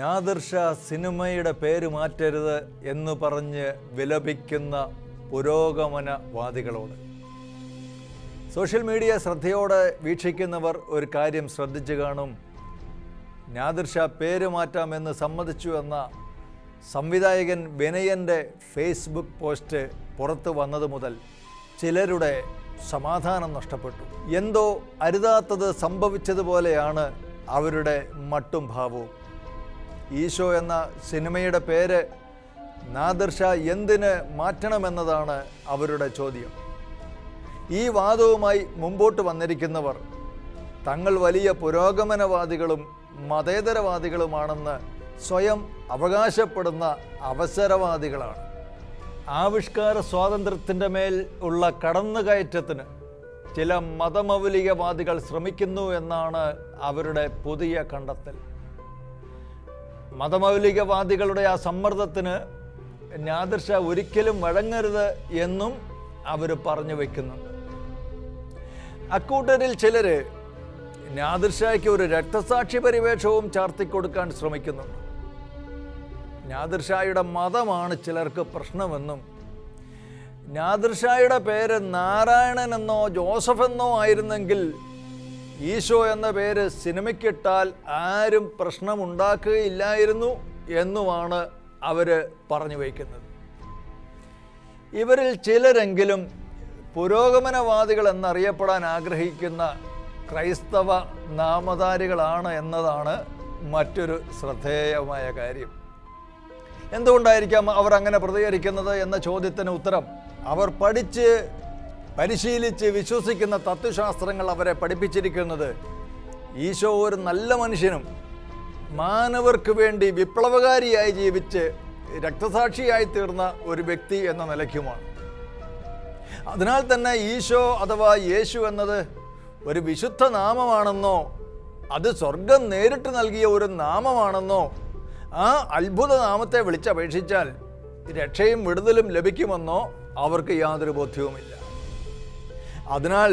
നാദിർഷ സിനിമയുടെ പേര് മാറ്റരുത് എന്ന് പറഞ്ഞ് വിലപിക്കുന്ന പുരോഗമനവാദികളോട്. സോഷ്യൽ മീഡിയ ശ്രദ്ധയോടെ വീക്ഷിക്കുന്നവർ ഒരു കാര്യം ശ്രദ്ധിച്ചു കാണും. നാദിർഷ പേര് മാറ്റാമെന്ന് സമ്മതിച്ചു എന്ന സംവിധായകൻ വിനയന്റെ ഫേസ്ബുക്ക് പോസ്റ്റ് പുറത്തു വന്നത് മുതൽ ചിലരുടെ സമാധാനം നഷ്ടപ്പെട്ടു. എന്തോ അരുതാത്തത് സംഭവിച്ചതുപോലെയാണ് അവരുടെ മട്ടും ഭാവവും. ഈശോ എന്ന സിനിമയുടെ പേര് നാദിർഷ എന്തിന് മാറ്റണമെന്നതാണ് അവരുടെ ചോദ്യം. ഈ വാദവുമായി മുമ്പോട്ട് വന്നിരിക്കുന്നവർ തങ്ങൾ വലിയ പുരോഗമനവാദികളും മതേതരവാദികളുമാണെന്ന് സ്വയം അവകാശപ്പെടുന്ന അവസരവാദികളാണ്. ആവിഷ്കാര സ്വാതന്ത്ര്യത്തിന്റെ മേൽ ഉള്ള കടന്നുകയറ്റത്തിന് ചില മതമൗലികവാദികൾ ശ്രമിക്കുന്നു എന്നാണ് അവരുടെ പുതിയ കണ്ടെത്തൽ. മതമൗലികവാദികളുടെ ആ സമ്മർദ്ദത്തിന് നാദിർഷ ഒരിക്കലും വഴങ്ങരുത് എന്നും അവർ പറഞ്ഞു വയ്ക്കുന്നുണ്ട് അക്കൂട്ടരിൽ ചിലർ നാദിർഷയ്ക്ക് ഒരു രക്തസാക്ഷി പരിവേഷവും ചാർത്തിക്കൊടുക്കാൻ ശ്രമിക്കുന്നുണ്ട്. നാദിർഷായുടെ മതമാണ് ചിലർക്ക് പ്രശ്നമെന്നും നാദിർഷായുടെ പേര് നാരായണൻ എന്നോ ജോസഫ് എന്നോ ആയിരുന്നെങ്കിൽ ഈശോ എന്ന പേര് സിനിമയ്ക്കിട്ടാൽ ആരും പ്രശ്നമുണ്ടാക്കുകയില്ലായിരുന്നു എന്നുമാണ് അവർ പറഞ്ഞു വയ്ക്കുന്നത്. ഇവരിൽ ചിലരെങ്കിലും പുരോഗമനവാദികൾ എന്നറിയപ്പെടാൻ ആഗ്രഹിക്കുന്ന ക്രൈസ്തവ നാമധാരികളാണ് എന്നതാണ് മറ്റൊരു ശ്രദ്ധേയമായ കാര്യം. എന്തുകൊണ്ടായിരിക്കാം അവർ അങ്ങനെ പ്രതികരിക്കുന്നത് എന്ന ചോദ്യത്തിന് ഉത്തരം? അവർ പഠിച്ച് പരിശീലിച്ച് വിശ്വസിക്കുന്ന തത്വശാസ്ത്രങ്ങൾ അവരെ പഠിപ്പിച്ചിരിക്കുന്നത്. ഈശോ ഒരു നല്ല മനുഷ്യനും മാനവർക്ക് വേണ്ടി വിപ്ലവകാരിയായി ജീവിച്ച് രക്തസാക്ഷിയായി തീർന്ന ഒരു വ്യക്തി എന്ന നിലയ്ക്കുമാണ്. അതിനാൽ തന്നെ ഈശോ അഥവാ യേശു എന്നത് ഒരു വിശുദ്ധ നാമമാണെന്നോ അത് സ്വർഗം നേരിട്ട് നൽകിയ ഒരു നാമമാണെന്നോ ആ അത്ഭുത നാമത്തെ വിളിച്ചപേക്ഷിച്ചാൽ രക്ഷയും വിടുതലും ലഭിക്കുമെന്നോ അവർക്ക് യാതൊരു ബോധ്യവുമില്ല. അതിനാൽ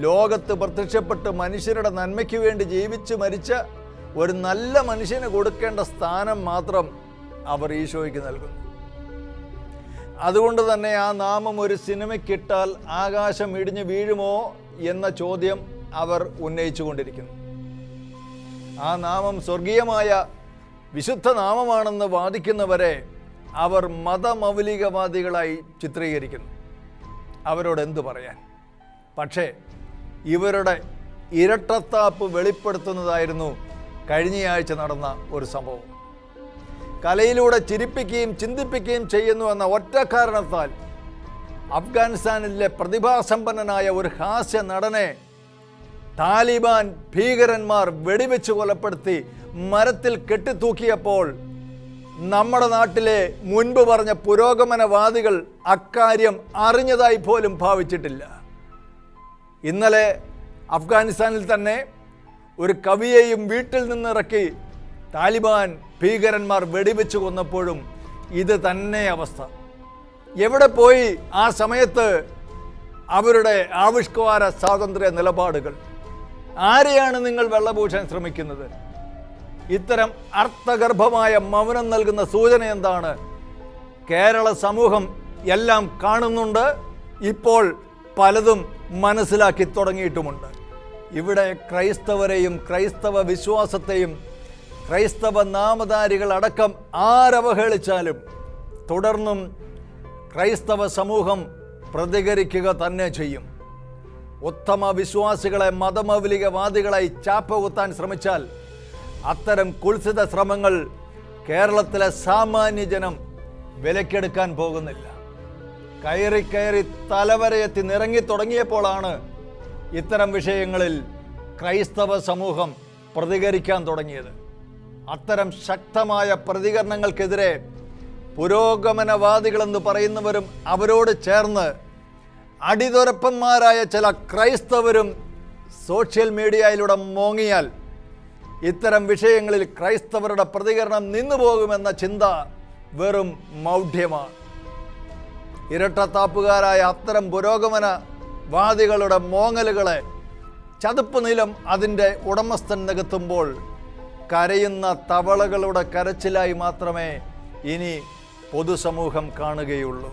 ലോകത്ത് പ്രത്യക്ഷപ്പെട്ട് മനുഷ്യരുടെ നന്മയ്ക്ക് വേണ്ടി ജീവിച്ച് മരിച്ച ഒരു നല്ല മനുഷ്യന് കൊടുക്കേണ്ട സ്ഥാനം മാത്രം അവർ ഈശോയ്ക്ക് നൽകുന്നു. അതുകൊണ്ട് തന്നെ ആ നാമം ഒരു സിനിമയ്ക്കിട്ടാൽ ആകാശം ഇടിഞ്ഞു വീഴുമോ എന്ന ചോദ്യം അവർ ഉന്നയിച്ചു കൊണ്ടിരിക്കുന്നു ആ നാമം സ്വർഗീയമായ വിശുദ്ധ നാമമാണെന്ന് വാദിക്കുന്നവരെ അവർ മതമൗലികവാദികളായി ചിത്രീകരിക്കുന്നു. അവരോട് എന്തു പറയാൻ? പക്ഷേ ഇവരുടെ ഇരട്ടത്താപ്പ് വെളിപ്പെടുത്തുന്നതായിരുന്നു കഴിഞ്ഞയാഴ്ച നടന്ന ഒരു സംഭവം. കലയിലൂടെ ചിരിപ്പിക്കുകയും ചിന്തിപ്പിക്കുകയും ചെയ്യുന്നു എന്ന ഒറ്റ കാരണത്താൽ അഫ്ഗാനിസ്ഥാനിലെ പ്രതിഭാസമ്പന്നനായ ഒരു ഹാസ്യ നടനെ താലിബാൻ ഭീകരന്മാർ വെടിവെച്ച് കൊലപ്പെടുത്തി മരത്തിൽ കെട്ടിത്തൂക്കിയപ്പോൾ നമ്മുടെ നാട്ടിലെ മുൻപ് പറഞ്ഞ പുരോഗമനവാദികൾ അക്കാര്യം അറിഞ്ഞതായി പോലും ഭാവിച്ചിട്ടില്ല. ഇന്നലെ അഫ്ഗാനിസ്ഥാനിൽ തന്നെ ഒരു കവിയെയും വീട്ടിൽ നിന്നിറക്കി താലിബാൻ ഭീകരന്മാർ വെടിവെച്ച് കൊന്നപ്പോഴും ഇത് തന്നെ അവസ്ഥ. എവിടെ പോയി ആ സമയത്ത് അവരുടെ ആവിഷ്കാര സ്വാതന്ത്ര്യ നിലപാടുകൾ? ആരെയാണ് നിങ്ങൾ വെള്ളപൂശാൻ ശ്രമിക്കുന്നത്? ഇത്തരം അർത്ഥഗർഭമായ മൗനം നൽകുന്ന സൂചന എന്താണ്? കേരള സമൂഹം എല്ലാം കാണുന്നുണ്ട്. ഇപ്പോൾ പലതും മനസ്സിലാക്കി തുടങ്ങിയിട്ടുമുണ്ട്. ഇവിടെ ക്രൈസ്തവരെയും ക്രൈസ്തവ വിശ്വാസത്തെയും ക്രൈസ്തവ നാമധാരികളടക്കം ആരവഹേളിച്ചാലും തുടർന്നും ക്രൈസ്തവ സമൂഹം പ്രതികരിക്കുക തന്നെ ചെയ്യും. ഉത്തമ വിശ്വാസികളെ മതമൗലികവാദികളായി ചാപ്പ കുത്താൻ ശ്രമിച്ചാൽ അത്തരം കുൽസിത ശ്രമങ്ങൾ കേരളത്തിലെ സാമാന്യ ജനം വിലക്കെടുക്കാൻ പോകുന്നില്ല. കയറി കയറി തലവരയെത്തി നിറങ്ങി തുടങ്ങിയപ്പോഴാണ് ഇത്തരം വിഷയങ്ങളിൽ ക്രൈസ്തവ സമൂഹം പ്രതികരിക്കാൻ തുടങ്ങിയത്. അത്തരം ശക്തമായ പ്രതികരണങ്ങൾക്കെതിരെ പുരോഗമനവാദികളെന്ന് പറയുന്നവരും അവരോട് ചേർന്ന് അടിതുരപ്പന്മാരായ ചില ക്രൈസ്തവരും സോഷ്യൽ മീഡിയയിലൂടെ മോങ്ങിയാൽ ഇത്തരം വിഷയങ്ങളിൽ ക്രൈസ്തവരുടെ പ്രതികരണം നിന്നു നിന്നുപോകുമെന്ന ചിന്ത വെറും മൗഢ്യമാണ്. ഇരട്ടത്താപ്പുകാരായ അത്തരം പുരോഗമന വാദികളുടെ മോങ്ങലുകളെ ചതുപ്പ് നിലം അതിന്റെ ഉടമസ്ഥൻ നികത്തുമ്പോൾ കരയുന്ന തവളകളുടെ കരച്ചിലായി മാത്രമേ ഇനി പൊതുസമൂഹം കാണുകയുള്ളൂ.